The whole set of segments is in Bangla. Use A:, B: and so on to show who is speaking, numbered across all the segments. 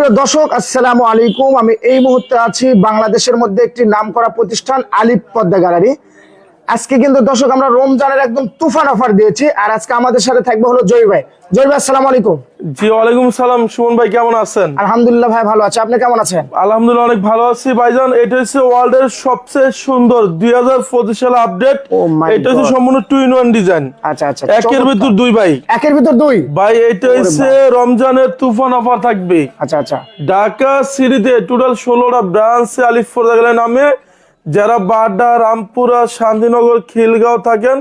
A: সুপ্রিয় দর্শক, আসসালামু আলাইকুম। আমি এই মুহূর্তে আছি বাংলাদেশের মধ্যে একটি নামকরা প্রতিষ্ঠান আলিফ পদ্মা গ্যালারি। আজকে কিন্তু দর্শক আমরা রমজানের একদম তুফান অফার দিয়েছি আর আজকে আমাদের সাথে থাকবে হলো জয় ভাই। জয় ভাই আসসালামু আলাইকুম।
B: জি ওয়ালাইকুম সালাম সুমন ভাই কেমন আছেন?
A: আলহামদুলিল্লাহ ভাই ভালো আছে। আপনি কেমন আছেন?
B: আলহামদুলিল্লাহ অনেক ভালো আছি। ভাইজান এটা হচ্ছে ওয়ার্ল্ড এর সবচেয়ে সুন্দর দুই হাজার পঁচিশ সালে আপডেট
A: Oh
B: এটা হচ্ছে সম্পূর্ণ টু ইন ওয়ান ডিজাইন
A: আচ্ছা আচ্ছা
B: একের ভিতর দুই ভাই।
A: একের ভিতর দুই?
B: ভাই এটা হচ্ছে রমজানের তুফান অফার থাকবে।
A: আচ্ছা আচ্ছা।
B: ঢাকা সিটিতে টোটাল ষোলোটা ব্রাঞ্চ আলিফ ফোরদাগেলের নামে। যারা বাড্ডা রামপুরা শান্তিনগর খিলগাঁও থাকেন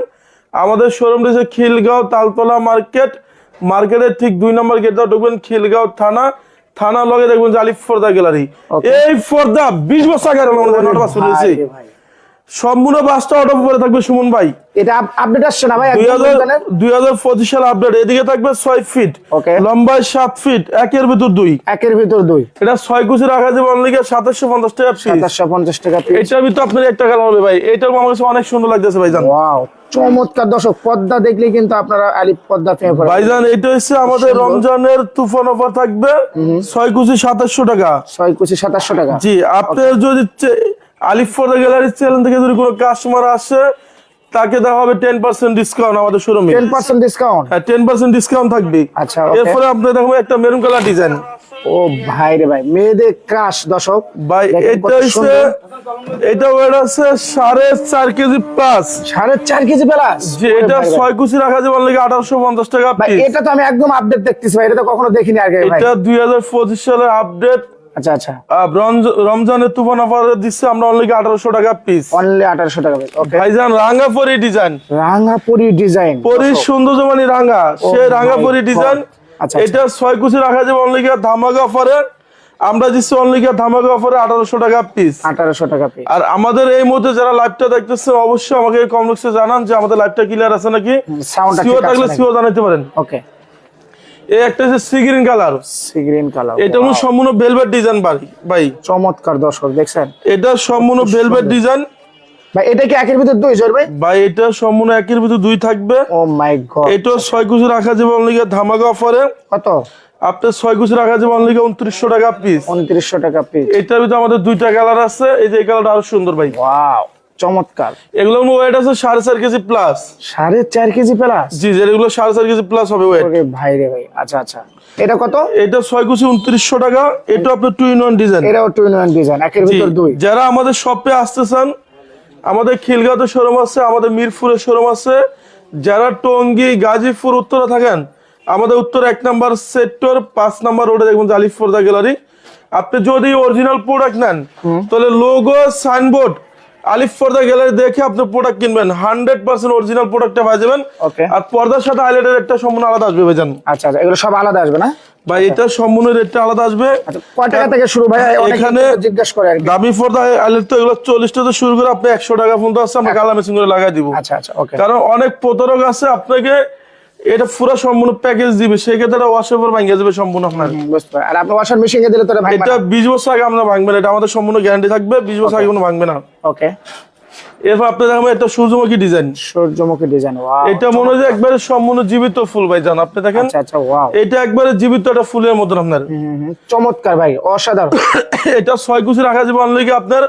B: আমাদের শোরুম রয়েছে খিলগাঁও তালতলা মার্কেট। মার্কেটের ঠিক দুই নম্বর গেটটা ঢুকবেন খিলগাঁও থানা। থানা লগে দেখবেন আলিফ ফর্দা গ্যালারি. এই ফর্দা বিশ বছর আগে সম্পূর্ণ বাসটা অটো পরে থাকবে সুমন ভাই।
A: এটা আপডেট আসছে না ভাই?
B: দুই
A: একদম
B: হাজার
A: রমজানের?
B: দুই হাজার পঁচিশ সাল আপডেট এদিকে থাকবে ছয় ফিট
A: Okay.
B: লম্বায় সাত ফিট একের ভিতর দুই।
A: একের ভিতর দুই।
B: এটা ছয় কুচি রাখা যাবে সাতাশশো পঞ্চাশ টাকা পিস
A: সাতাশশো পঞ্চাশ টাকা পিস
B: এটার ভিতর আপনার একটা কালার হবে ভাই। এটার আমার কাছে অনেক সুন্দর লাগতেছে ভাইজান।
A: ওয়াও চমৎকার। দর্শক পদ্মা দেখলে কিন্তু আপনারা আলিফ পদ্মা পেয়ে পড়ে
B: ভাইজান এটা হচ্ছে আমাদের রমজানের তুফান অফার থাকবে ছয় কুচি সাতাশশো টাকা।
A: ছয় কুচি সাতাশশো টাকা।
B: জি আপনার যদি আলিফ ফর গ্যালারি চ্যানেল থেকে যদি কোনো কাস্টমার আসে তাকে দেওয়া হবে টেন পার্সেন্ট ডিসকাউন্ট আমাদের শোরুমে
A: টেন পার্সেন্ট ডিসকাউন্ট
B: হ্যাঁ টেন পার্সেন্ট ডিসকাউন্ট থাকবে।
A: আচ্ছা,
B: এরপরে আপনি দেখবেন একটা মেরুন কালার ডিজাইন
A: ও ভাই রে ভাই মেয়েদের ক্রাশ দর্শক।
B: ভাই এটা হচ্ছে এটা ওয়েট আছে সাড়ে চার কেজি প্লাস
A: সাড়ে চার কেজি প্লাস
B: যে এটা ছয় কুচি রাখা যাবে অনলি আঠারোশো পঞ্চাশ টাকা
A: এটা তো আমি একদম আপডেট দেখতেছি ভাই এটা তো কখনো দেখিনি আগে
B: এটা দুই হাজার পঁচিশ সালের আপডেট
A: আচ্ছা আচ্ছা।
B: রমজানের তুফান অফার দিচ্ছে আমরা অনলি আঠারোশো টাকা পিস
A: অনলি আঠারোশো টাকা ওকে
B: ভাইজান রাঙ্গা পরি ডিজাইন
A: ডিজাইন
B: পরি সৌন্দর্য মানে রাঙ্গা রাঙ্গা পরি ডিজাইন
A: আচ্ছা,
B: এটা ছয় কুচি রাখা যাবে অনলি ধামাকা অফারে আমরা দিচ্ছি অনলি ধামাকা অফারে আঠারোশো টাকা পিস
A: আঠারোশো টাকা পিস
B: আর আমাদের এই মুহূর্তে যারা লাইভটা দেখতেছেন অবশ্যই আমাকে কমপ্লেক্সে জানান যে আমাদের লাইভটা ক্লিয়ার আছে নাকি।
A: সাউন্ডটা
B: সিও থাকলে? সিও জানাতে পারেন।
A: ওকে
B: এই একটা হচ্ছে sea green colour
A: sea green colour
B: এটা হলো সম্পূর্ণ ভেলভেট ডিজাইন ভাই ভাই।
A: চমৎকার দর্শক দেখছেন?
B: এটা সম্পূর্ণ ভেলভেট ডিজাইন
A: ভাই এটা কি একের ভিতর দুই ভাই?
B: ভাই এটা সম্পূর্ণ একের ভিতর দুই থাকবে।
A: ও মাই গড
B: এটা ছয় কুচি রাখা যাবে অনলি ধামাকা অফারে
A: কত?
B: আপনার ছয় কুচি রাখা যাবে অনলি উনত্রিশশো টাকা পিস
A: উনত্রিশশো টাকা পিস
B: এটার ভিতরে আমাদের দুইটা কালার আছে। এই যে এই কালারটা আরও সুন্দর ভাই।
A: ওয়াও চমৎকার।
B: এগুলো ওয়েট আছে সাড়ে চার কেজি প্লাস
A: সাড়ে চার কেজি প্লাস
B: জি যেগুলো সাড়ে চার কেজি প্লাস হবে ওয়েট
A: ভাই রে ভাই আচ্ছা আচ্ছা। এটা কত?
B: এটা ছয় কুচি উনত্রিশশো টাকা এটা আপনার টু ইন ওয়ান ডিজাইন
A: এটাও টু ইন ওয়ান ডিজাইন একের ভিতর দুই।
B: যারা আমাদের শপে আসতে চান আমাদের খিলগাঁওতে শোরুম আছে আমাদের মিরপুরে শোরুম আছে যারা টঙ্গী গাজীপুর উত্তরে থাকেন আমাদের উত্তর এক নাম্বার সেক্টর পাঁচ নাম্বার রোডে দেখবেন জালিফ ফোরদা গ্যালারি আপনি যদি অরিজিনাল প্রোডাক্ট নেন তাহলে লোগো সাইনবোর্ড আলিফ ফোরদা গ্যালারি দেখে আপনি প্রোডাক্ট কিনবেন। হান্ড্রেড পার্সেন্ট অরিজিনাল প্রোডাক্টটা পাই যাবেন. আর পর্দার সাথে হাইলাইটের একটা সম্পূর্ণ আলাদা আসবে ভাইজান।
A: আচ্ছা আচ্ছা এগুলো সব আলাদা আসবে না?
B: বা এটা সম্পূর্ণ রেটটা আলাদা আসবে।
A: আচ্ছা কয় টাকা থেকে শুরু ভাই?
B: এখানে-
A: জিজ্ঞাসা করে
B: দামি পর্দা হাইলাইট তো এগুলো চল্লিশ টাকা শুরু করে আপনি একশো টাকা পর্যন্ত আছে আমরা কালা মেশিন করে লাগাই দিব।
A: আচ্ছা আচ্ছা ওকে
B: কারণ অনেক প্রতারক আছে আপনাকে এটা পুরো সম্পূর্ণ প্যাকেজ দিবে সেই ক্ষেত্রে ওয়াশ ওভার ভাঙিয়ে যাবে সম্পূর্ণ আপনার।
A: আর আপনি ওয়াশার মেশিনে দিলে তোরা ভাই
B: এটা বিশ বছর আগে আমরা ভাঙবেন এটা আমাদের সম্পূর্ণ গ্যারান্টি থাকবে বিশ বছর আগে কোনো ভাঙবে না।
A: ওকে
B: এরপর একটা সূর্যমুখী ডিজাইন
A: সূর্যমুখী ডিজাইন ওয়াও
B: এটা মনে হয় একবারে সম্পূর্ণ জীবিত ফুল ভাই জান আপনি দেখেন?
A: আচ্ছা আচ্ছা ওয়াও
B: এটা একবারে জীবিত একটা ফুলের মতন আপনার।
A: চমৎকার ভাই অসাধারণ।
B: এটা ছয় কুচি রাখা যাবে অনলি আপনার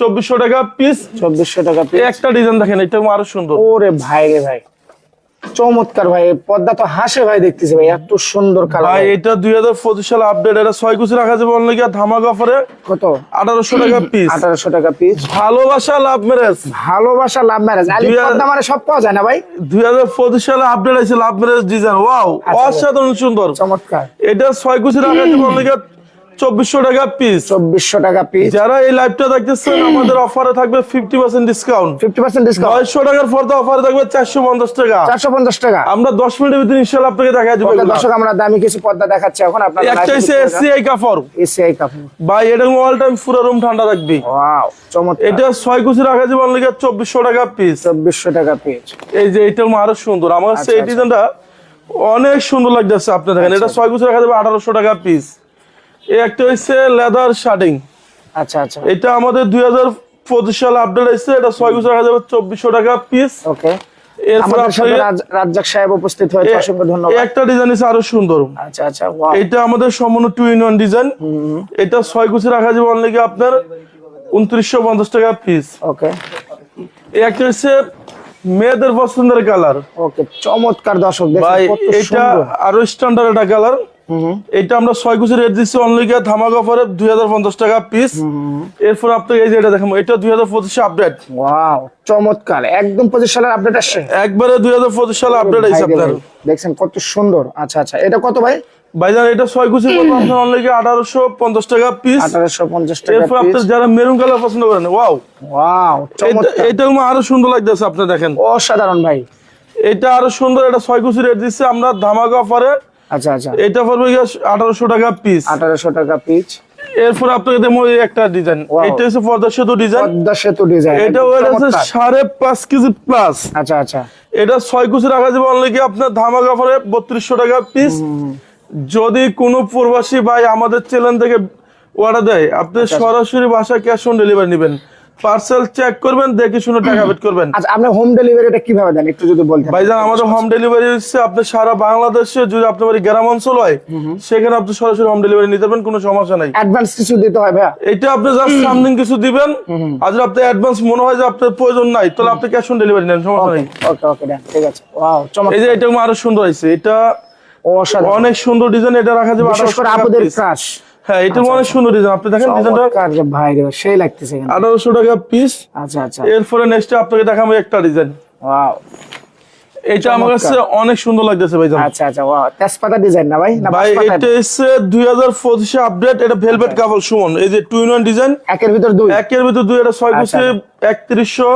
B: চব্বিশশো টাকা পিস
A: চব্বিশশো টাকা পিস
B: একটা ডিজাইন দেখেন এটা আরও সুন্দর।
A: ওরে ভাই রে ভাই। চমৎকার ভাই পদ্মা তো হাসে ভাই দেখতেছি ভাই এত সুন্দর কালার
B: ভাই এটা দুই হাজার পঁচিশ সালে আপডেট এটা ছয় কুচি রাখা যাবে অনলি ধামাকা অফারে
A: কত?
B: আঠারোশো টাকা পিস
A: আঠারোশো টাকা পিস
B: ভালোবাসা লাভ ম্যারেজ
A: ভালোবাসা লাভ ম্যারেজ আলি পদ্মা মানে সব পাওয়া যায় না ভাই?
B: দুই হাজার পঁচিশ সালে আপডেট আছে লাভ ম্যারেজ ডিজাইন ওয়াও অসাধারণ সুন্দর।
A: চমৎকার।
B: এটা ছয় কুচি রাখা যাবে অনলি চব্বিশশো টাকা পিস
A: চব্বিশশো টাকা পিস
B: যারা এই লাইভটা দেখতেছেন আমাদের অফারে থাকবে fifty percent discount
A: fifty percent discount
B: নয়শো টাকার পর্দা অফারে থাকবে চারশো পঞ্চাশ টাকা।
A: চারশো পঞ্চাশ টাকা।
B: আমরা দশ মিনিটের ভিতরে আপনাকে দেখা যাবে
A: দর্শক আমরা দামি কিছু পদ্মা দেখাচ্ছি এখন আপনার
B: একটা হচ্ছে এসিআই কাপড়।
A: এসিআই কাপড়।
B: ভাই এটা অল টাইম পুরো রুম ঠান্ডা
A: ওয়াও চমৎকার।
B: এটা ছয় কুচি রাখা যাবে অনলি চব্বিশশো টাকা পিস
A: চব্বিশশো টাকা পিস
B: এই যে এটা আরও সুন্দর। আমার
A: আচ্ছা,
B: ডিজাইনটা অনেক সুন্দর লাগতেছে আপনি দেখেন। এটা ছয় কুচি রাখা যাবে আঠারোশো টাকা পিস এই একটা হচ্ছে লেদার শার্টিং
A: আচ্ছা আচ্ছা।
B: এটা আমাদের দুই হাজার পঁচিশ সালে আপডেট আসছে এটা ছয় কুচি রাখা চব্বিশশো টাকা পিস
A: ওকে রাজ্জাক সাহেব উপস্থিত হয়েছে অসংখ্য ধন্যবাদ।
B: একটা ডিজাইন আছে আরও সুন্দর।
A: আচ্ছা আচ্ছা
B: এটা আমাদের সম্পূর্ণ টু ইন ওয়ান ডিজাইন এটা ছয় কুচি রাখা যাবে অনলি আপনার উনত্রিশশো পঞ্চাশ টাকা পিস
A: ওকে
B: এই একটা হচ্ছে মেয়েদের পছন্দের কালার।
A: ওকে চমৎকার দর্শক
B: ভাই এটা আরও স্ট্যান্ডার্ড একটা কালার। এটা আমরা ছয় কুচি রেট দিচ্ছি অনলি ধামাকা অফারে দুই হাজার পঞ্চাশ টাকা পিস এরপর আপনাকে এই যে এটা দেখাবো এটা দুই হাজার পঁচিশে আপডেট
A: ওয়াও চমৎকার। একদম পঁচিশ সালের আপডেট আসছে।
B: একবারে দুই হাজার পঁচিশ সালে আপডেট আছে আপনার।
A: দেখছেন কত সুন্দর। আচ্ছা আচ্ছা। এটা কত ভাই?
B: ভাইজান এটা ছয় কুচি পড়বে আপনার অনলি আঠারোশো পঞ্চাশ টাকা পিস
A: আঠারোশো পঞ্চাশ টাকা
B: এরপর আপনার যারা মেরুন কালার পছন্দ করেন ওয়াও
A: ওয়াও
B: এটা আরও সুন্দর লাগতেছে আপনি দেখেন।
A: অসাধারণ ভাই।
B: এটা আরও সুন্দর এটা ছয় কুচি রেট দিচ্ছে আমরা ধামাকা অফারে
A: আচ্ছা আচ্ছা।
B: এটা পড়বে আঠারোশো টাকা পিস
A: আঠারোশো টাকা পিচ
B: এরপর আপনাকে দেবো একটা ডিজাইন এটা হচ্ছে পর্দা সেতু ডিজাইন
A: পদ্মা সেতু ডিজাইন
B: এটা ওয়েট আছে সাড়ে পাঁচ কেজি প্লাস
A: আচ্ছা আচ্ছা।
B: এটা ছয় কুচি রাখা যাবে অনলি কি আপনার ধামাকা অফারে বত্রিশশো টাকা পিস যদি কোনো প্রবাসী ভাই আমাদের চ্যানেল থেকে অর্ডার দেয় আপনি
A: আচ্ছা,
B: সরাসরি বাসায় ক্যাশ অন ডেলিভারি নেবেন। পার্সেল চেক করবেন দেখে শুনে টাকা পেড করবেন।
A: আচ্ছা আপনি হোম ডেলিভারিটা কীভাবে দেন? একটু যদি বলতেন।
B: ভাইজান আমাদের হোম ডেলিভারি হচ্ছে আপনি সারা বাংলাদেশে যদি আপনার বাড়ি গ্রাম অঞ্চল হয় সেখানে আপনি সরাসরি হোম ডেলিভারি নিতে পারবেন কোনো সমস্যা নাই।
A: অ্যাডভান্স কিছু দিতে হয় ভাইয়া?
B: এটা আপনি জাস্ট সামথিং কিছু দিবেন আর যদি আপনার অ্যাডভান্স মনে হয় যে আপনার প্রয়োজন নাই তাহলে আপনি ক্যাশ অন ডেলিভারি নেন সমস্যা নেই।
A: ওকে ওকে ঠিক আছে। ওয়াও
B: এই যে এটা আরও সুন্দর হয়েছে। এটা অনেক সুন্দর ডিজাইন এটা রাখা যাবে
A: বিশেষ করে আপুদের ক্রাশ
B: হ্যাঁ এটা আচ্ছা, অনেক আচ্ছা। সুন্দর ডিজাইন আপনি দেখেন ডিজাইনটা
A: ভাই রে সেই লাগতেছে
B: 1800 টাকা পিস
A: আচ্ছা আচ্ছা।
B: এরপরে নেক্সট আপনাকে দেখাবো একটা ডিজাইন
A: ওয়াও
B: এটা আমার কাছে অনেক সুন্দর লাগতেছে ভাই জান
A: আচ্ছা আচ্ছা ওয়াও তেজপাতা ডিজাইন না ভাই? না
B: ভাই এটা হচ্ছে 2025 এ আপডেট এটা ভেলভেট কাভার আচ্ছা। সুমন। এই যে টু ইন ওয়ান ডিজাইন
A: একের ভিতর দুই?
B: একের ভিতর দুই এটা
A: 6
B: গুছে
A: 3100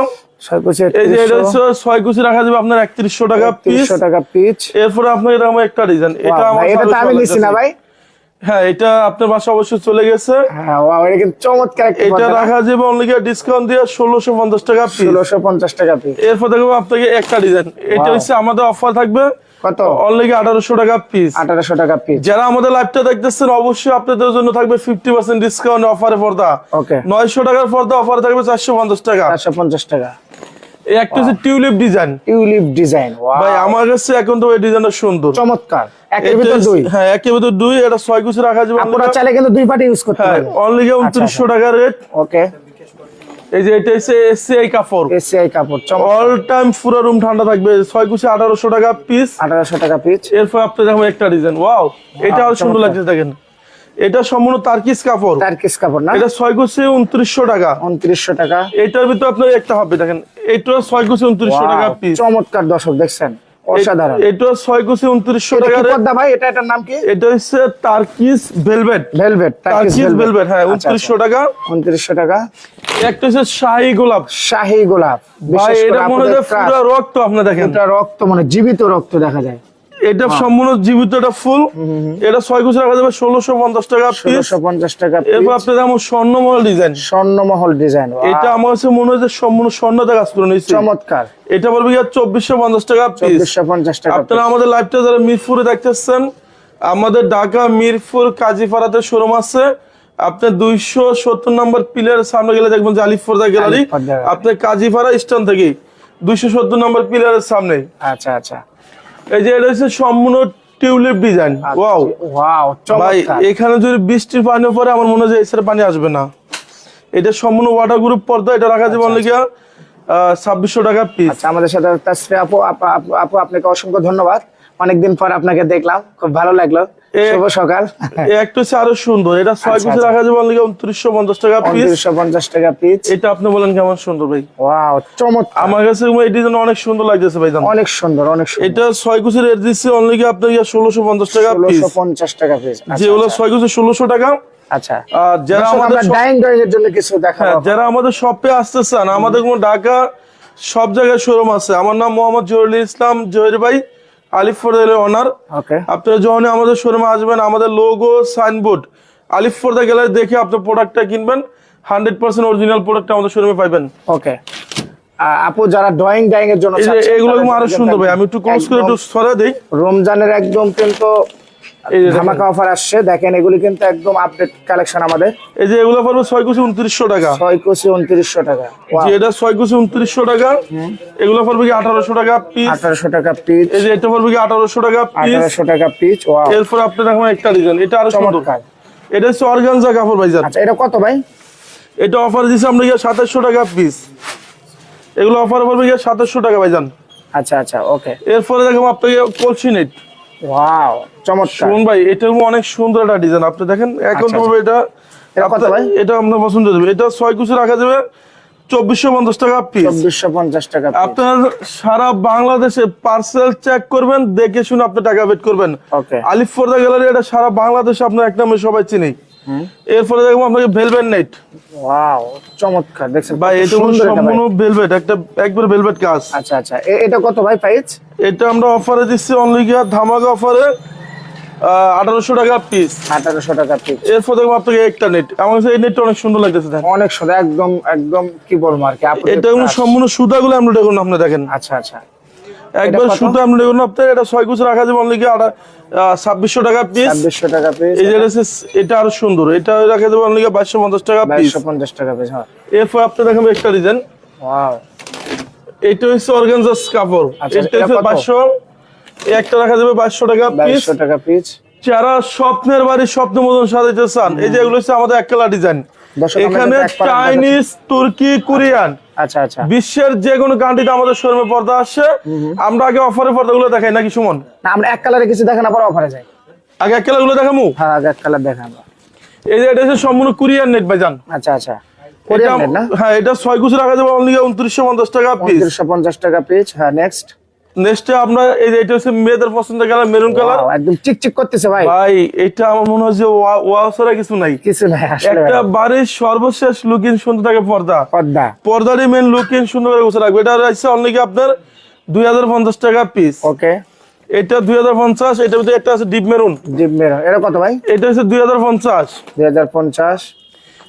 B: হ্যাঁ এটা আপনার বাসা অবশ্যই চলে গেছে।
A: হ্যাঁ চমৎকার
B: এটা রাখা যাবে অনলি ডিসকাউন্ট দিয়ে ষোলোশো পঞ্চাশ টাকা
A: ষোলোশো পঞ্চাশ টাকা পিস
B: এরপর দেখব আপনাকে একটা ডিজাইন এটা হচ্ছে আমাদের অফার থাকবে
A: কত?
B: অনলি আঠারোশো টাকা পিস
A: আঠারোশো টাকা পিস
B: যারা আমাদের লাইভটা দেখতেছেন অবশ্যই আপনাদের জন্য থাকবে ফিফটি পার্সেন্ট ডিসকাউন্ট অফারে পর্দা।
A: ওকে
B: নয়শো টাকার পর্দা অফারে থাকবে চারশো পঞ্চাশ টাকা।
A: চারশো পঞ্চাশ টাকা।
B: এই একটা হচ্ছে টিউলিপ ডিজাইন
A: টিউলিপ ডিজাইন
B: ভাই আমার কাছে এখন তো এই ডিজাইনটা সুন্দর।
A: চমৎকার। একের ভিতর দুই।
B: হ্যাঁ একের ভিতর দুই এটা ছয় কুচি রাখা যাবে
A: আপনারা চাইলে কিন্তু দুই পার্টি ইউজ করতে
B: হ্যাঁ
A: পারেন।
B: অনলি উনত্রিশশো টাকা রেট
A: ওকে
B: এই যে এটা হচ্ছে কাপড়।
A: কাপড়
B: অল টাইম পুরো রুম ঠান্ডা থাকবে ছয় কুচি আঠারোশো টাকা পিস
A: আঠারোশো টাকা পিচ
B: এরপর আপনি দেখুন একটা ডিজাইন ওয়াও এটা আরও সুন্দর লাগছে দেখেন। এটা সম্পূর্ণ তার্কিস কাপড়।
A: তারকিস কাপড় না?
B: এটা ছয় কুচি উনত্রিশশো টাকা।
A: উনত্রিশশো টাকা।
B: এটার ভিতর আপনার একটা হবে দেখেন। এটা ছয় কুচি উনত্রিশশো টাকা পিস
A: চমৎকার দর্শক দেখছেন? অসাধারণ।
B: এটা ছয় কুচি উনত্রিশশো
A: এটা
B: টাকা
A: পর্দা ভাই? এটা এটার নাম কি?
B: এটা হচ্ছে Turkish velvet
A: velvet
B: Turkish velvet হ্যাঁ উনত্রিশশো টাকা।
A: উনত্রিশশো টাকা।
B: একটা হচ্ছে শাহী গোলাপ।
A: শাহী গোলাপ
B: ভাই এটা মনে হয় পুরো রক্ত আপনি দেখেন।
A: এটা রক্ত মানে জীবিত রক্ত দেখা যায়।
B: এটা সম্পূর্ণ জীবিত একটা ফুল এটা ছয় কুচি রাখা যাবে ষোলোশো পঞ্চাশ টাকা
A: ষোলোশো পঞ্চাশ টাকা
B: এরপর যেমন স্বর্ণমহল ডিজাইন
A: স্বর্ণমহল ডিজাইন
B: এটা আমার কাছে মনে হয় যে সম্পূর্ণ স্বর্ণতে কাজ করে
A: চমৎকার।
B: এটা গিয়ে চব্বিশশো পঞ্চাশ টাকা
A: চব্বিশশো পঞ্চাশ টাকা
B: আপনারা আমাদের লাইভটা যারা মিরপুরে দেখতেছেন আমাদের ঢাকা মিরপুর কাজীপাড়াতে শোরুম আছে। আপনি দুইশো সত্তর নম্বর পিলার সামনে গেলে দেখবেন যে আলিফর্দা গ্যালারি
A: আলিফর্দা gallery।
B: আপনি কাজীপাড়া স্ট্যান্ড থেকে দুইশো সত্তর নম্বর পিলারের সামনে।
A: আচ্ছা আচ্ছা।
B: এই যে এটা হচ্ছে সম্পূর্ণ টিউলিপ ডিজাইন। ওয়াও।
A: ওয়াও
B: ভাই এখানে যদি বৃষ্টির পানি পরে আমার মনে হয় এসের পানি আসবে না। এটা সম্পূর্ণ ওয়াটার গ্রুপ পর্দা এটা রাখা যাবে অনেক গিয়া ছাব্বিশশো টাকা পিস
A: আচ্ছা আমাদের সাথে আপু আপু- আপু- আপু আপনাকে অসংখ্য ধন্যবাদ। অনেকদিন পর আপনাকে দেখলাম খুব ভালো লাগল। শুভ সকাল।
B: একটা হচ্ছে আরও সুন্দর। এটা ছয়
A: আচ্ছা, আচ্ছা।
B: রাখা যাবে অনলি উনত্রিশশো পঞ্চাশ টাকা পিস
A: উনত্রিশশো পঞ্চাশ টাকা পিচ
B: এটা আপনি বলেন কেমন সুন্দর ভাই?
A: ওয়াও চমৎকার।
B: আমার কাছে এই ডিজাইন অনেক সুন্দর লাগতেছে ভাই জান
A: অনেক সুন্দর অনেক সুন্দর।
B: এটা ছয় কুচি রেট দিচ্ছে অনলি কি আপনার ষোলোশো পঞ্চাশ টাকা পিস
A: পঞ্চাশ টাকা পিস
B: যেগুলো ছয় কুচি ষোলোশো টাকা।
A: আচ্ছা।
B: যারা আমাদের
A: আমরা
B: shop-
A: এর জন্য কিছু দেখাবো।
B: হ্যাঁ, যারা আমাদের শপে আসতে চান আমাদের কোনো ঢাকা সব জায়গায় শোরুম আছে। আমার নাম মোহাম্মদ জহিরুল ইসলাম জহির ভাই। আলিফপুর অনার
A: ওকে
B: আপনারা যখন আমাদের শোরুমে আসবেন আমাদের লোগো সাইনবোর্ড আলিফপর্দা গেলে দেখে আপনার প্রোডাক্টটা কিনবেন। হান্ড্রেড পার্সেন্ট অরিজিনাল প্রোডাক্ট আমাদের শোরুমে পাইবেন।
A: ওকে আপু যারা ড্রয়িং ডাইং এর জন্য
B: এগুলো
A: আরও
B: সুন্দর ভাই আমি একটু ক্লোজ করে একটু সরে দিই।
A: রমজানের একদম কিন্তু। ধামাকা অফার আসছে। দেখেন এগুলি কিন্তু একদম আপডেট কালেকশন আমাদের।
B: এই যে এগুলো পড়বে ছয় কুচি উনত্রিশশো টাকা।
A: ছয় কোসি উনত্রিশশো টাকা।
B: এটা ছয় কুচি উনত্রিশশো টাকা এগুলো পড়বে কি আঠারোশো টাকা পিস
A: আঠারোশো টাকা পিচ
B: এই যে এটা পড়বে কি আঠারোশো টাকা পিস
A: আঠারোশো টাকা ওয়াও
B: এরপর আপনি দেখুন একটা ডিজাইন এটা আরও সুন্দর।
A: চমৎকার।
B: এটা হচ্ছে অর্গানজা কাপড় ভাইজান
A: আচ্ছা এটা কত ভাই?
B: এটা অফার দিচ্ছে আমরা গিয়ে সাতাশশো টাকা পিস এগুলো অফার পড়বে গিয়ে সাতাশশো টাকা ভাইজান
A: আচ্ছা আচ্ছা ওকে
B: এরপরে দেখো আপনাকে কলসি নেট
A: ওয়াও চমৎকার।
B: শুন ভাই এটা অনেক সুন্দর একটা ডিজাইন আপনি দেখেন এখন তবে এটা
A: এটা
B: আপনার- পছন্দ হবে এটা ছয় কুচি রাখা যাবে চব্বিশশো পঞ্চাশ টাকা পিস
A: চব্বিশশো পঞ্চাশ টাকা
B: আপনার সারা বাংলাদেশে পার্সেল চেক করবেন দেখে শুনে আপনি টাকা বেট করবেন। আলিফ ফোর্দা গ্যালারি এটা সারা বাংলাদেশে আপনার এক নামে সবাই চিনি। এরপরে দেখব আপনাকে ভেলভেট নেট
A: ওয়াও চমৎকার দেখছেন
B: ভাই এটা সম্পূর্ণ ভেলভেট একটা একবার ভেলভেট কাজ।
A: আচ্ছা আচ্ছা এটা কত ভাই প্রাইস
B: এটা আমরা অফারে দিচ্ছি অনলি গিয়া ধামাকা অফারে আঠারোশো টাকা পিস
A: আঠারোশো টাকা পিস
B: এরপর দেখব আপনাকে একটা নেট আমার কাছে এই নেটটা অনেক সুন্দর লাগতেছে
A: অনেক সুন্দর একদম একদম কি বলব আর কি
B: এটা কোনো সম্পূর্ণ সুতাগুলো আমরা দেখুন আপনি দেখেন।
A: আচ্ছা আচ্ছা।
B: একবার? সুতা আমরা দেখুন আপনার এটা ছয় কুচি রাখা যাবে অনলি ছাব্বিশশো টাকা পিস
A: ছাব্বিশশো টাকা পিস
B: এই যে এটা এটা আরও সুন্দর এটা রাখা যাবে অনলি বাইশশো পঞ্চাশ টাকা পিস
A: পঞ্চাশ টাকা পিস হ্যাঁ।
B: এরপর আপনি দেখাবো একটা ডিজাইন
A: ওয়াও
B: এটা হচ্ছে অর্গানজাস কাপড়।
A: আচ্ছা,
B: এটা হচ্ছে? বাইশশো একটা রাখা যাবে বাইশশো টাকা পিস
A: টাকা পিস
B: যারা স্বপ্নের বাড়ি স্বপ্ন মতন সাজাইতে চান এই যে এগুলো হচ্ছে আমাদের এক কালার ডিজাইন এখানে চাইনিজ তুর্কি কোরিয়ান
A: আচ্ছা আচ্ছা।
B: বিশ্বের যে কোনো কান্ট্রিতে আমাদের শোরুমে পর্দা আসছে আমরা আগে অফারে পর্দাগুলো দেখাই নাকি সুমন?
A: না আমরা এক কালারে কিছু দেখেন আবার অফারে যাই।
B: আগে এক কালারগুলো দেখামু?
A: হ্যাঁ আগে এক কালার দেখেন।
B: এই যে এটা হচ্ছে সম্পূর্ণ কুরিয়ার নেট ভাইজান।
A: আচ্ছা আচ্ছা। কোরিয়ান নেট না?
B: হ্যাঁ এটা ছয় কুচি রাখা যাবে অনলি উনত্রিশশো পঞ্চাশ টাকা পিস
A: উনত্রিশশো পঞ্চাশ টাকা পিস হ্যাঁ নেক্সট
B: নেক্সটে আমরা এই যে এটা হচ্ছে মেয়েদের পছন্দের কালার মেরুন কালার।
A: একদম চিকচিক করতেছে ভাই।
B: ভাই এটা আমার মনে হয় যে ওয়া- ওয়াও ছাড়া কিছু নাই।
A: কিছু নাই আসলে
B: একটা বাড়ির সর্বশেষ লুকিং সুন্দর থাকে পর্দা।
A: পর্দা।
B: পর্দারই মেন লুকিং সুন্দর করে গোছা রাখবে। এটা রয়েছে অনলি আপনার দুই হাজার পঞ্চাশ টাকা পিস
A: ওকে।
B: এটা দুই হাজার পঞ্চাশ এটার ভিতরে একটা আছে ডিপ মেরুন
A: জিপ মেরো এটা কত ভাই?
B: এটা হচ্ছে দুই হাজার পঞ্চাশ।
A: দুই হাজার পঞ্চাশ।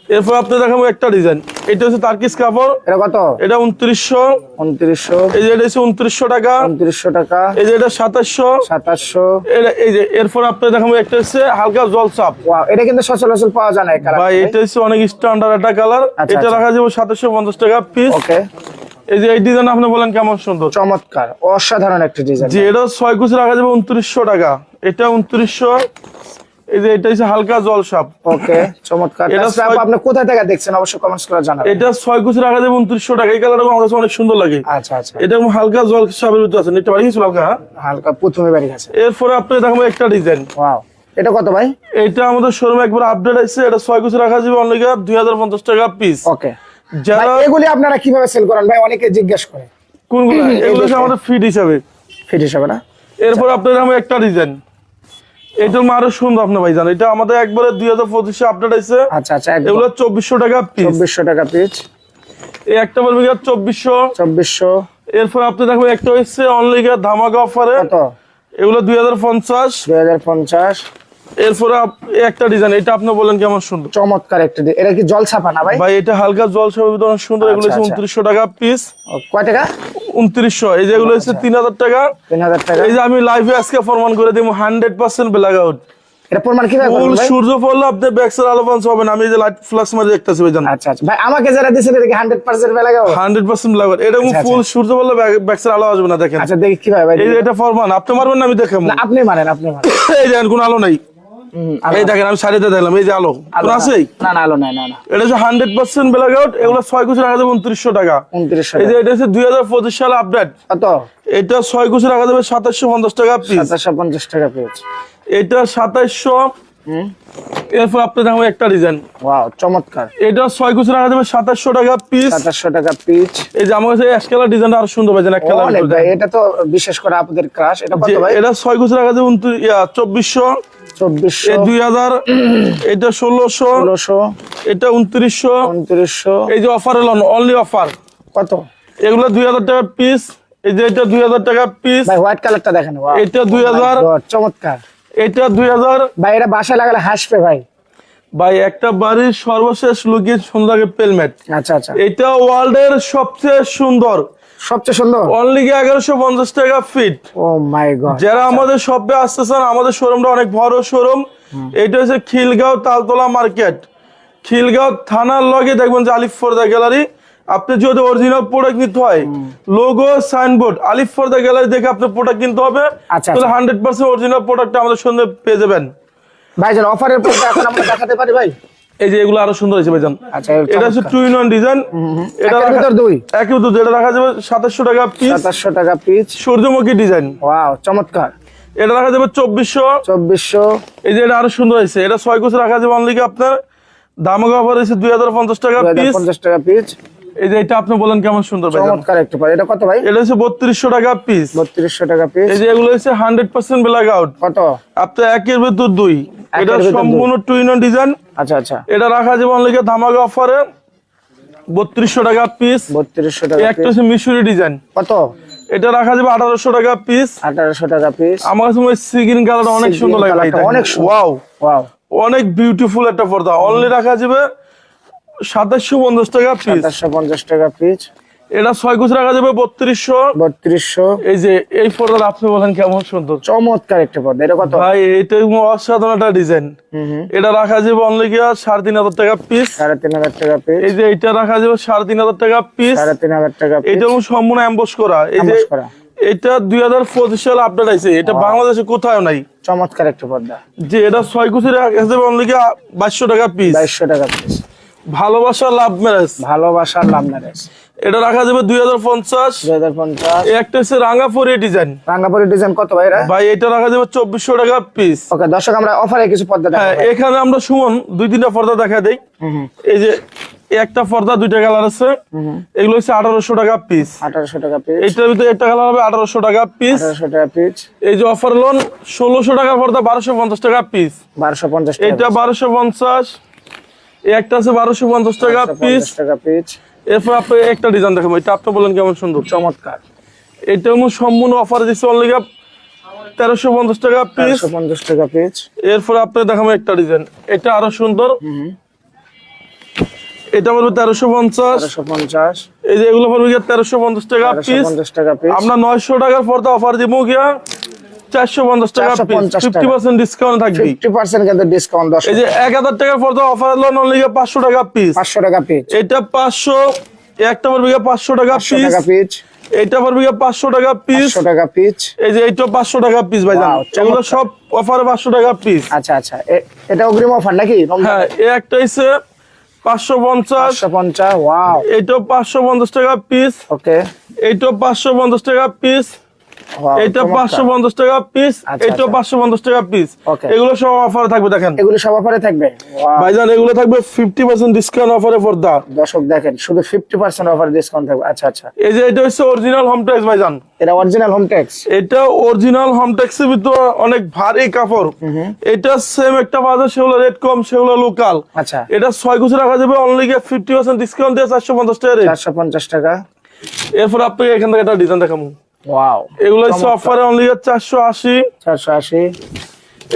B: এরপর আপনি দেখাবো একটা ডিজাইন এটা হচ্ছে তার্কিস কাপড়।
A: এটা কত?
B: এটা উনত্রিশশো।
A: উনত্রিশশো।
B: এই যে এটা হচ্ছে উনত্রিশশো টাকা।
A: উনত্রিশশো টাকা।
B: এই যে এটা সাতাশশো।
A: সাতাশশো।
B: এই যে এরপর আপনি দেখাবো একটা হচ্ছে হালকা
A: জলচাপ এটা কিন্তু সচরাচর পাওয়া যায় না
B: ভাই এটা হচ্ছে অনেক স্ট্যান্ডার্ড একটা কালার
A: আচ্ছা,
B: এটা
A: আচ্ছা।
B: রাখা যাবে সাতাশশো পঞ্চাশ টাকা পিস
A: ওকে
B: এই যে এই ডিজাইন আপনি বলেন কেমন সুন্দর।
A: চমৎকার অসাধারণ একটা ডিজাইন
B: যে এটা ছয় কুচি রাখা যাবে উনত্রিশশো টাকা। এটা উনত্রিশশো। এই যে এটা হচ্ছে হালকা জল সাপ।
A: ওকে চমৎকার।
B: এটা
A: আপু, আপনি কোথা থেকে দেখছেন? অবশ্যই কমেন্টস করে জানাবেন।
B: এটা ছয় কুচি রাখা যাবে উনত্রিশশো টাকা। এই কালারটা আমার কাছে অনেক সুন্দর লাগে।
A: আচ্ছা আচ্ছা।
B: এটা হালকা জল সাপের ভিতরে আছে। এটা বাড়ি হালকা?
A: হালকা প্রথমে বাড়ি
B: এরপরে আপনি একটা ডিজাইন।
A: ওয়াও। এটা কত ভাই?
B: এটা আমাদের শোরুমে একবার আপডেট আছে। এটা ছয় কুচি রাখা যাবে অনলি দুই হাজার পঞ্চাশ টাকা পিস
A: ওকে।
B: যারা
A: এগুলি আপনারা কীভাবে সেল করেন? ভাই অনেকে জিজ্ঞেস করে।
B: কোনগুলো? এগুলো আমাদের ফিট হিসাবে।
A: ফিট হিসাবে না?
B: এরপর আপনার আমি একটা ডিজাইন এটা আরও সুন্দর আপনার ভাই এটা আমাদের একবারে দুই হাজার পঁচিশে আপডেট আছে
A: আচ্ছা আচ্ছা
B: এগুলো চব্বিশশো টাকা পিস
A: চব্বিশশো টাকা পিস
B: এই একটা বলবে চব্বিশশো।
A: চব্বিশশো।
B: এরপর আপনি দেখবেন একটা হচ্ছে অনলি ধামাকা অফারে এগুলো দুই হাজার পঞ্চাশ।
A: দুই হাজার পঞ্চাশ।
B: এরপরে একটা ডিজাইন এটা আপনি বলেন কেমন সুন্দর?
A: চমৎকার একটা এটা কি জল ছাপা না ভাই?
B: ভাই এটা হালকা জল অনেক সুন্দর। এগুলো
A: আচ্ছা,
B: হচ্ছে
A: আচ্ছা।
B: উনত্রিশশো টাকা পিস
A: কয় টাকা?
B: উনত্রিশশো। এই যেগুলো হচ্ছে তিন হাজার টাকা।
A: তিন হাজার টাকা।
B: এই যে আমি লাইভে আজকে প্রমাণ করে দিব হান্ড্রেড পার্সেন্ট ব্ল্যাক আউট
A: এটা প্রমাণ কীভাবে
B: ফুল
A: ভাই?
B: সূর্য পড়লে আপনি আলো পাঞ্চ হবে না। আমি এই যে লাইট মারি দেখতেছি ভাই
A: আচ্ছা আচ্ছা। আমাকে যারা এটা আচ্ছা,
B: ফুল সূর্য পড়লে ব্যাকসের আলো আসবে না দেখেন।
A: আচ্ছা দেখি কীভাবে ভাই
B: এই এটা ফরমান আপনি মারবেন না আমি দেখাবো
A: না, আপনি মানেন আপনি
B: এই দেখেন কোন আলো নাই। এই দেখেন আমি সারিতে দেখলাম এই যে আলো।
A: আলো
B: কোন
A: না।
B: আছে
A: না না আলো নাই না না।
B: এটা হচ্ছে হান্ড্রেড পার্সেন্ট ব্ল্যাক আউট এগুলো ছয় কুচি রাখা যাবে উনত্রিশশো টাকা।
A: উনত্রিশশো
B: এই যে এটা হচ্ছে দুই হাজার পঁচিশ সালে আপডেট এটা ছয় কুচি রাখা যাবে সাতাশশো পঞ্চাশ টাকা পিস
A: সাতাশশো পঞ্চাশ টাকা পেয়েছে
B: এটা সাতাশশো। এরপর আপনি দেখো একটা ডিজাইন
A: ওয়াও চমৎকার।
B: এটা ছয় কুচি রাখা যাবে সাতাশশো টাকা পিস
A: সাতাশশো টাকা পিচ
B: এই যে আমার কাছে এক কালার ডিজাইনটা আরও সুন্দর পাইছেন এক কালার
A: অনেক এটা তো বিশেষ করে আপনাদের ক্রাশ এটা কত ভাই?
B: এটা ছয় কুচি রাখা যাবে চব্বিশশো।
A: চব্বিশশো
B: দুই হাজার এটা ষোলোশো
A: ষোলোশো
B: এটা উনত্রিশশো
A: উনত্রিশশো।
B: এই যে অফার এলো অনলি অফার
A: কত?
B: এগুলো দুই হাজার টাকা পিস এই যে এটা দুই হাজার টাকা পিস
A: ভাই হোয়াইট কালারটা দেখেন.
B: এটা 2000
A: Oh my God, চমৎকার।
B: এটা দুই হাজার।
A: ভাই এটা বাসায় লাগালে হাসবে ভাই।
B: ভাই একটা বাড়ির সর্বশেষ লুকিয়ে সুন্দর পেলমেট
A: আচ্ছা আচ্ছা।
B: এটা ওয়ার্ল্ডের সবচেয়ে সুন্দর।
A: সবচেয়ে সুন্দর?
B: অনলি এগারোশো পঞ্চাশ টাকা ফিট
A: ও মাই গড
B: যারা আমাদের শপে আসতেছেন আমাদের শোরুমটা অনেক বড় শোরুম এটা হচ্ছে খিলগাঁও তালতলা মার্কেট। খিলগাঁও থানার লগে দেখবেন যে আলিফ ফোরদা গ্যালারি। আপনি যদি অরিজিনাল প্রোডাক্ট নিতে হয় লোগো সাইনবোর্ড আলিফ ফোরদা গ্যালারি দেখে আপনি প্রোডাক্ট কিনতে হবে।
A: আচ্ছা,
B: তাহলে। হান্ড্রেড পার্সেন্ট অরিজিনাল প্রোডাক্ট আমাদের সঙ্গে পেয়ে যাবেন।
A: ভাইজান অফারের পর এখন আমরা দেখাতে পারি ভাই?
B: এই যে এগুলো আরও সুন্দর হয়েছে ভাইজান।
A: আচ্ছা
B: এটা হচ্ছে টু ইন ওয়ান ডিজাইন এটা
A: ভিতর দুই।
B: একই ভিতর। এটা রাখা যাবে সাতাশশো টাকা পিস
A: টাকা পিস
B: সূর্যমুখী ডিজাইন
A: ওয়াও চমৎকার।
B: এটা রাখা যাবে চব্বিশশো।
A: চব্বিশশো।
B: এই যে এটা আরও সুন্দর হয়েছে। এটা ছয় কোচ রাখা যাবে অনলি আপনার? দাম অফার হয়েছে দুই হাজার পঞ্চাশ টাকা পিস
A: পঞ্চাশ টাকা পিস
B: এই যে এটা আপনি বলেন কেমন সুন্দর ভাই
A: চমৎকার একটু পারে এটা কত ভাই?
B: এটা হচ্ছে বত্রিশশো টাকা পিস
A: টাকা পিস
B: এই যে এগুলো হচ্ছে ব্ল্যাক আউট
A: কত?
B: একের ভেতর দুই। এটা। সম্পূর্ণ টুইন ডিজাইন
A: আচ্ছা আচ্ছা।
B: এটা রাখা যাবে ধামাকা অফারে বত্রিশশো টাকা পিস
A: বত্রিশশো টাকা
B: একটা হচ্ছে মিশরি ডিজাইন
A: কত?
B: এটা রাখা যাবে আঠারোশো টাকা পিস
A: আঠারোশো টাকা পিস
B: আমার কাছে অনেক সুন্দর লাগে।
A: অনেক
B: ওয়াও
A: ওয়াও
B: অনেক বিউটিফুল একটা পর্দা। অনলি রাখা যাবে সাতাশশো পঞ্চাশ টাকা পিস
A: সাতাশশো পঞ্চাশ টাকা পিস
B: এটা ছয় কুচি রাখা যাবে বত্রিশশো।
A: বত্রিশশো।
B: এই যে এই পর্দাটা আপনি বলেন কেমন সুন্দর।
A: চমৎকার একটা পর্দা এটা কত?
B: ভাই এটা অসাধারণ একটা ডিজাইন এটা রাখা যাবে অনলি গিয়া সাড়ে তিন হাজার টাকা পিস
A: সাড়ে তিন হাজার টাকা পিস
B: এই যে এটা রাখা যাবে সাড়ে তিন হাজার টাকা পিস
A: সাড়ে তিন হাজার টাকা
B: এটা সম্পূর্ণ অ্যাম্বস করা। এই যে এটা দুই হাজার পঁচিশ সালে আপডেট আছে এটা বাংলাদেশে কোথাও নাই।
A: চমৎকার একটা পর্দা
B: যে এটা ছয় কুচি রাখা যাবে অনলি গিয়া বাইশশো টাকা পিস
A: বাইশশো টাকা পিস
B: ভালোবাসা লাভ ম্যারেজ
A: ভালোবাসার লাভ ম্যারেজ
B: এটা রাখা যাবে দুই হাজার পঞ্চাশ।
A: দুই হাজার পঞ্চাশ।
B: একটা হচ্ছে রাঙ্গাপুরি ডিজাইন
A: রাঙ্গাপুরি ডিজাইন কত ভাই
B: ভাই এটা রাখা যাবে চব্বিশশো টাকা পিস
A: ওকে দর্শক আমরা অফারে কিছু পর্দা
B: হ্যাঁ এখানে আমরা সুমন দুই তিনটা পর্দা দেখা দেই। এই যে একটা পর্দা দুইটা কালার আছে। এগুলো হচ্ছে আঠারোশো টাকা পিস
A: আঠারোশো টাকা পিস
B: এইটার ভিতরে একটা কালার হবে আঠারোশো টাকা পিস
A: আঠারোশো টাকা পিস
B: এই যে অফার লোন ষোলোশো টাকার পর্দা বারোশো পঞ্চাশ টাকা পিস
A: বারোশো পঞ্চাশ টাকা
B: এটা বারোশো পঞ্চাশ। একটা আছে বারোশো পঞ্চাশ টাকা পিস
A: টাকা পিস
B: এরপর আপনি একটা ডিজাইন দেখাবো। এটা আপনি বলেন কেমন সুন্দর।
A: চমৎকার।
B: এটা হলো সম্পূর্ণ অফার দিচ্ছে অনলি তেরোশো পঞ্চাশ টাকা পিস
A: পঞ্চাশ টাকা পিস
B: এরপর আপনি দেখাবো একটা ডিজাইন এটা আরও সুন্দর। এটা পড়বে তেরোশো পঞ্চাশ।
A: পঞ্চাশ।
B: এই যে এগুলো গিয়ে তেরোশো পঞ্চাশ টাকা পিস
A: পঞ্চাশ টাকা পিস
B: আমরা নয়শো টাকার পর্দা অফার দিব গিয়া।
A: 450 টাকা।
B: ফিফটি পার্সেন্ট ডিসকাউন্ট থাকবে
A: ফিফটি পার্সেন্ট কিন্তু ডিসকাউন্ট দশ
B: এই যে এক হাজার টাকার অফার হলো অনলি পাঁচশো টাকা পিস
A: পাঁচশো টাকা পিস
B: এটা একটা টাকা পিস
A: টাকা পিস
B: এটা পড়বে পাঁচশো টাকা পিস
A: টাকা পিস
B: এই যে এইটা পাঁচশো টাকা পিস ভাই এগুলো সব অফারে পাঁচশো টাকা পিস
A: আচ্ছা আচ্ছা। এটা অগ্রিম অফার নাকি?
B: হ্যাঁ এ একটা হচ্ছে পাঁচশো পঞ্চাশ।
A: পঞ্চাশ ওয়াও
B: এইটাও পাঁচশো পঞ্চাশ টাকা পিস
A: ওকে
B: এইটাও পাঁচশো পঞ্চাশ টাকা পিস পাঁচশো পঞ্চাশ টাকা পিস
A: আচ্ছা,
B: এইটাও
A: আচ্ছা।
B: পাঁচশো পঞ্চাশ টাকা পিস এগুলো সব অফারে থাকবে দেখেন।
A: এগুলো সব অফারে থাকবে?
B: ভাইজান এগুলো থাকবে ফিফটি পার্সেন্ট ডিসকাউন্ট অফারে পর্দা
A: দর্শক দেখেন শুধু ফিফটি পার্সেন্ট অফার ডিসকাউন্ট থাকবে। আচ্ছা আচ্ছা।
B: এই যে এটা হচ্ছে অরিজিনাল হোম ট্যাক্স ভাইজান।
A: এটা অরিজিনাল হোম ট্যাক্স
B: এটা অরিজিনাল হোম ট্যাক্সের ভিতর অনেক ভারী কাপড়। এটা সেম একটা বাজার সেগুলো রেট কম সেগুলো লোকাল
A: আচ্ছা।
B: এটা ছয় কুচি রাখা যাবে অনলি ফিফটি পার্সেন্ট ডিসকাউন্ট দিয়ে চারশো পঞ্চাশ টাকা রেট
A: চারশো পঞ্চাশ টাকা।
B: এরপর আপনাকে এখান থেকে একটা ডিজাইন দেখাবো।
A: ওয়াও
B: এগুলো হচ্ছে অফারে অনলি চারশো আশি।
A: চারশো আশি।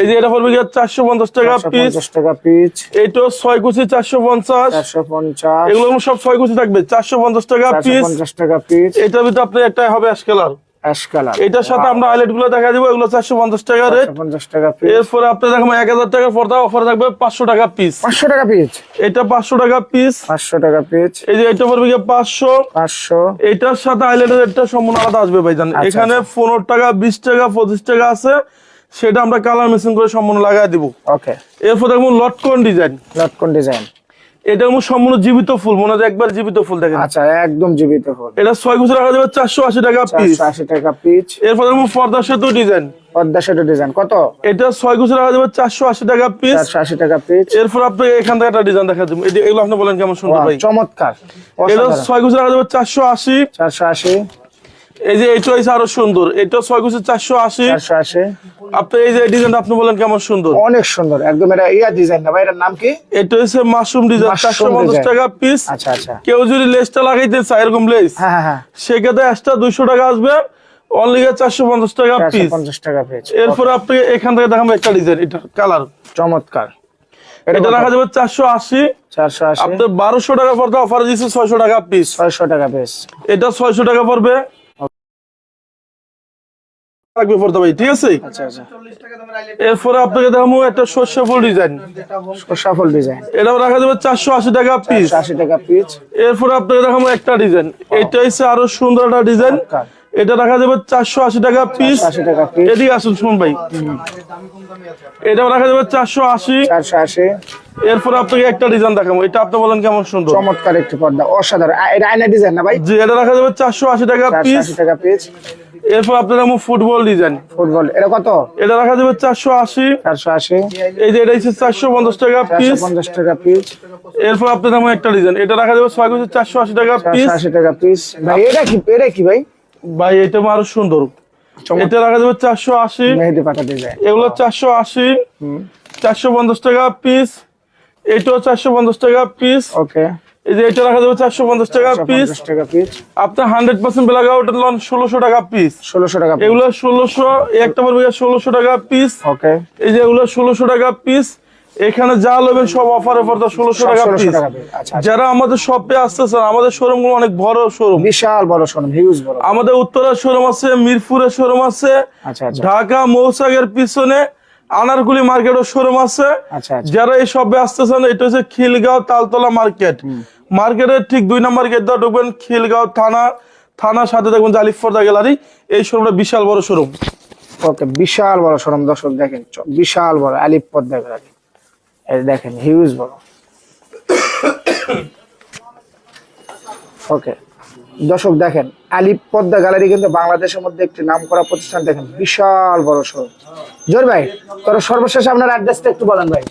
B: এই যে এটা পড়বে চারশো পঞ্চাশ টাকা পিস
A: টাকা পিস
B: এইটাও ছয় কুচি চারশো পঞ্চাশ।
A: চারশো পঞ্চাশ।
B: এগুলো সব ছয় কুচি থাকবে চারশো পঞ্চাশ টাকা পিস
A: পঞ্চাশ টাকা পিস
B: এটার ভিতরে আপনার একটা হবে অ্যাশ কালার
A: অ্যাশ কালার।
B: এটার সাথে আমরা হাইলাইটগুলো দেখা দিব এগুলো চারশো পঞ্চাশ টাকা রেট
A: টাকা পিস
B: এরপরে টাকার পর্দা অফার থাকবে টাকা পিস
A: পাঁচশো টাকা পিস
B: এটা পাঁচশো টাকা পিস
A: টাকা পিস
B: এই যে এটা পড়বে এটার সাথে হাইলাইটের রেটটা সম্পূর্ণ আলাদা আসবে ভাইজান।
A: আচ্ছা,
B: এখানে পনেরো টাকা বিশ টাকা পঁচিশ টাকা আছে। সেটা আমরা কালার মেশিন করে সম্পূর্ণ লাগাই দিব।
A: ওকে
B: এরপর দেখব লটকন ডিজাইন
A: লটকন ডিজাইন
B: এটা হলো সম্পূর্ণ জীবিত ফুল মনে হয় একবার জীবিত ফুল দেখেন।
A: আচ্ছা একদম জীবিত ফুল।
B: এটা ছয় বছর রাখা যাবে চারশো আশি টাকা পিস
A: আশি টাকা পিস
B: এরপর পর্দা সেতু ডিজাইন
A: পদ্মা সেতু ডিজাইন কত?
B: এটা ছয় বছর রাখা যাবে চারশো আশি টাকা পিস
A: চারশো আশি টাকা পিস
B: এরপর আপনাকে এখান থেকে একটা ডিজাইন দেখা এটা- এগুলো আপনি বলেন কেমন সুন্দর ভাই।
A: চমৎকার।
B: এটা ছয় বছর রাখা যাবে চারশো আশি।
A: চারশো আশি।
B: এই যে এটা হয়েছে আরও সুন্দর। এটা ছয় বছর চারশো আশি। আপনি এই যে ডিজাইনটা আপনি বলেন কেমন সুন্দর?
A: অনেক সুন্দর। একদম এটা ইয়া ডিজাইন না ভাই এটার নাম কি?
B: এটা হচ্ছে মাশরুম ডিজাইন চারশো পঞ্চাশ টাকা পিস
A: আচ্ছা আচ্ছা।
B: কেউ যদি লেসটা লাগাইতে চায় এরকম লেস
A: হ্যাঁ হ্যাঁ হ্যাঁ।
B: সেক্ষেত্রে এক্সট্রা দুইশো টাকা আসবে। অনলি চারশো পঞ্চাশ টাকা পিস
A: পঞ্চাশ টাকা পিস
B: এরপরে আপনি এখান থেকে দেখাবো একটা ডিজাইন এটা কালার
A: চমৎকার। এটা?
B: রাখা যাবে চারশো আশি।
A: চারশো আশি।
B: আপনার বারোশো টাকা পড়তে অফার দিচ্ছে ছয়শো টাকা পিস
A: ছয়শো টাকা বেশ
B: এটা ছয়শো টাকা পড়বে। লাগবে পড়তে ভাই ঠিক আছে?
A: আচ্ছা আচ্ছা।
B: এরপরে আপনাকে একটা ডিজাইন।
A: ডিজাইন।
B: এটাও রাখা যাবে চারশো আশি টাকা পিস
A: আশি টাকা পিস
B: এরপরে আপনাকে দেখাবো একটা ডিজাইন। এটা হচ্ছে আরও সুন্দর একটা ডিজাইন। এটা রাখা যাবে চারশো আশি টাকা পিস এদিকে আসুন শুন ভাই। এটাও রাখা যাবে চারশো আশি।
A: চারশো আশি।
B: এরপরে আপনাকে একটা ডিজাইন দেখাবো। এটা আপনি বলেন কেমন সুন্দর।
A: চমৎকার একটি পর্দা। অসাধারণ। এটা আয়না ডিজাইন না ভাই?
B: জি এটা রাখা যাবে চারশো আশি টাকা পিস
A: টাকা পিস
B: এরপর আপনার দেখাবো ফুটবল ডিজাইন
A: ফুটবল এটা কত?
B: এটা রাখা যাবে চারশো আশি।
A: চারশো আশি।
B: এই যে এটা হচ্ছে চারশো পঞ্চাশ টাকা পিস
A: পঞ্চাশ টাকা পিস
B: এরপর আপনার দাম একটা ডিজাইন এটা রাখা যাবে ছয় কেজি চারশো আশি টাকা পিস
A: আশি টাকা পিস ভাই এটা কি এটা কি ভাই?
B: ভাই এটা আরও সুন্দর। এটা রাখা যাবে চারশো আশি। এগুলো চারশো আশি। চারশো পঞ্চাশ টাকা পিস এটাও চারশো পঞ্চাশ টাকা পিস
A: ওকে
B: এই যে এটা রাখা যাবে চারশো পঞ্চাশ টাকা পিস
A: টাকা পিস
B: আপনার হান্ড্রেড পার্সেন্ট লন ষোলোশো টাকা পিস
A: ষোলোশো টাকা
B: এগুলো ষোলোশো একটা পড়বে ষোলোশো টাকা পিস
A: ওকে
B: এই যে এগুলো ষোলোশো টাকা পিস এখানে যা নেবেন সব অফারে পড়তে ষোলোশো টাকা পিস
A: আচ্ছা আচ্ছা।
B: যারা আমাদের শপে আসতেছেন আমাদের শোরুমগুলো অনেক বড় শোরুম
A: বিশাল বড় শোরুম হিউজ বড়।
B: আমাদের উত্তরের শোরুম আছে মিরপুরের শোরুম আছে
A: আচ্ছা
B: ঢাকা মৌসাগের পিছনে আনারকুলি মার্কেটের শোরুম আছে। যারা এই শপে আসতেছেন এটা হচ্ছে খিলগাঁও তালতলা মার্কেট। মার্কেটের ঠিক দুই নম্বর গেট দিয়ে ঢুকবেন খিলগাঁও থানা, থানার সাথে দেখবেন জালিফর্দা গ্যালারি। এই শোরুমটা বিশাল বড় শোরুম।
A: ওকে, বিশাল বড় শোরুম, দর্শক দেখেন বিশাল বড় আলিপ পদ্মা গ্যালারি। দেখেন হিউজ বড়। ওকে, দর্শক দেখেন আলিপ গ্যালারি কিন্তু বাংলাদেশের মধ্যে একটি নাম করা প্রতিষ্ঠান, দেখেন, বিশাল বড় শোরুম। জোর ভাই, তোর সর্বশেষ আপনার অ্যাড্রেসটা একটু বলেন ভাই।